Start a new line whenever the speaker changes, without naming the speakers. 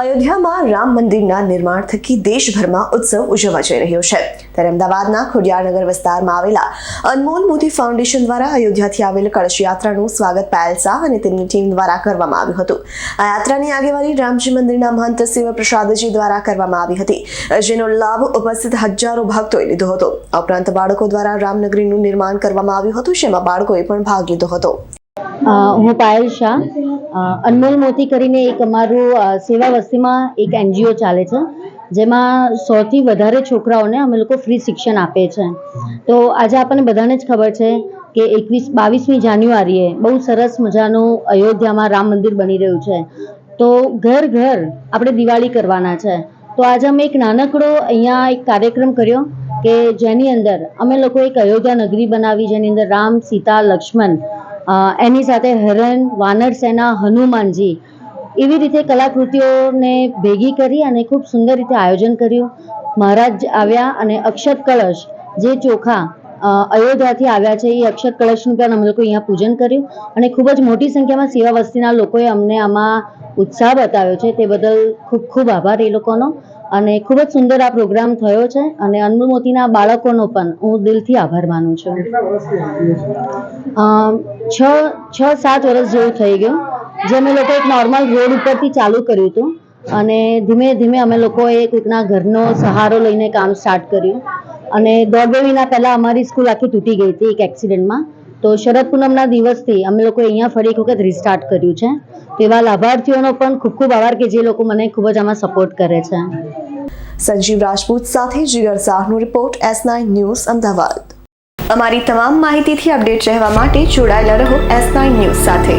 અયોધ્યામાં રામ મંદિરના નિર્માણ થકી દેશભરમાં ઉત્સવ ઉજવવા જઈ રહ્યો છે. ત્યારે અમદાવાદના ખોડિયારનગર વિસ્તારમાં આવેલા અનમોલ મોદી ફાઉન્ડેશન દ્વારા અયોધ્યાથી આવેલ કળશ યાત્રાનું સ્વાગત પાયલ અને તેમની ટીમ દ્વારા કરવામાં આવ્યું હતું. આ યાત્રાની આગેવાની રામજી મંદિરના મહંત શિવ પ્રસાદજી દ્વારા કરવામાં આવી હતી, જેનો લાભ ઉપસ્થિત હજારો ભક્તોએ લીધો હતો. ઉપરાંત બાળકો દ્વારા રામનગરીનું નિર્માણ કરવામાં આવ્યું હતું, જેમાં બાળકોએ પણ ભાગ લીધો હતો.
હું પાયલ શાહ. અનમોલ મોતી કરીને એક અમારું સેવા વસ્તીમાં એક એનજીઓ ચાલે છે, જેમાં સૌથી વધારે છોકરાઓને અમે લોકો ફ્રી શિક્ષણ આપીએ છે. તો આજે આપણને બધાને જ ખબર છે કે એકવીસ, બાવીસમી જાન્યુઆરીએ બહુ સરસ મજાનું અયોધ્યામાં રામ મંદિર બની રહ્યું છે. તો ઘર ઘર આપણે દિવાળી કરવાના છે. તો આજે અમે એક નાનકડો અહીંયા એક કાર્યક્રમ કર્યો કે જેની અંદર અમે લોકો એક અયોધ્યા નગરી બનાવી, જેની અંદર રામ, સીતા, લક્ષ્મણ એની સાથે હરણ, વાનર સેના, હનુમાનજી એવી રીતે કલાકૃતિઓને ભેગી કરી અને ખૂબ સુંદર રીતે આયોજન કર્યું. મહારાજ આવ્યા અને અક્ષત કળશ જે ચોખા અયોધ્યાથી આવ્યા છે, એ અક્ષત કળશનું પણ અમે લોકો અહીંયા પૂજન કર્યું. અને ખૂબ જ મોટી સંખ્યામાં સેવા વસ્તીના લોકોએ અમને આમાં ઉત્સાહ બતાવ્યો છે તે બદલ ખૂબ ખૂબ આભાર એ લોકોનો. અને ખૂબ જ સુંદર આ પ્રોગ્રામ થયો છે અને અનમોલ મોતીના બાળકોનો પણ હું દિલથી આભાર માનું છું. છ? છ સાત વર્ષ જેવું થઈ ગયું જે અમે લોકો એક નોર્મલ રોડ ઉપરથી ચાલુ કર્યું હતું. અને ધીમે ધીમે અમે લોકોએ કોઈકના ઘરનો સહારો લઈને કામ સ્ટાર્ટ કર્યું. અને દોઢ બે મહિના પહેલાં અમારી સ્કૂલ આખી તૂટી ગઈ હતી એક એક્સિડન્ટમાં તો શરદ પૂનમના દિવસથી અમે લોકો અહીંયા ફરી એક વખત રિસ્ટાર્ટ કર્યું છે. તો એવા લાભાર્થીઓનો પણ ખૂબ ખૂબ આભાર કે જે લોકો મને ખૂબ જ આમાં સપોર્ટ કરે છે.
સંજીવ રાજપૂત સાથે Jigar શાહનો report S nine news Ahmedabad. અમારી તમામ માહિતીથી અપડેટ રહેવા માટે જોડાયેલા રહો એસ નાઇન ન્યૂઝ સાથે.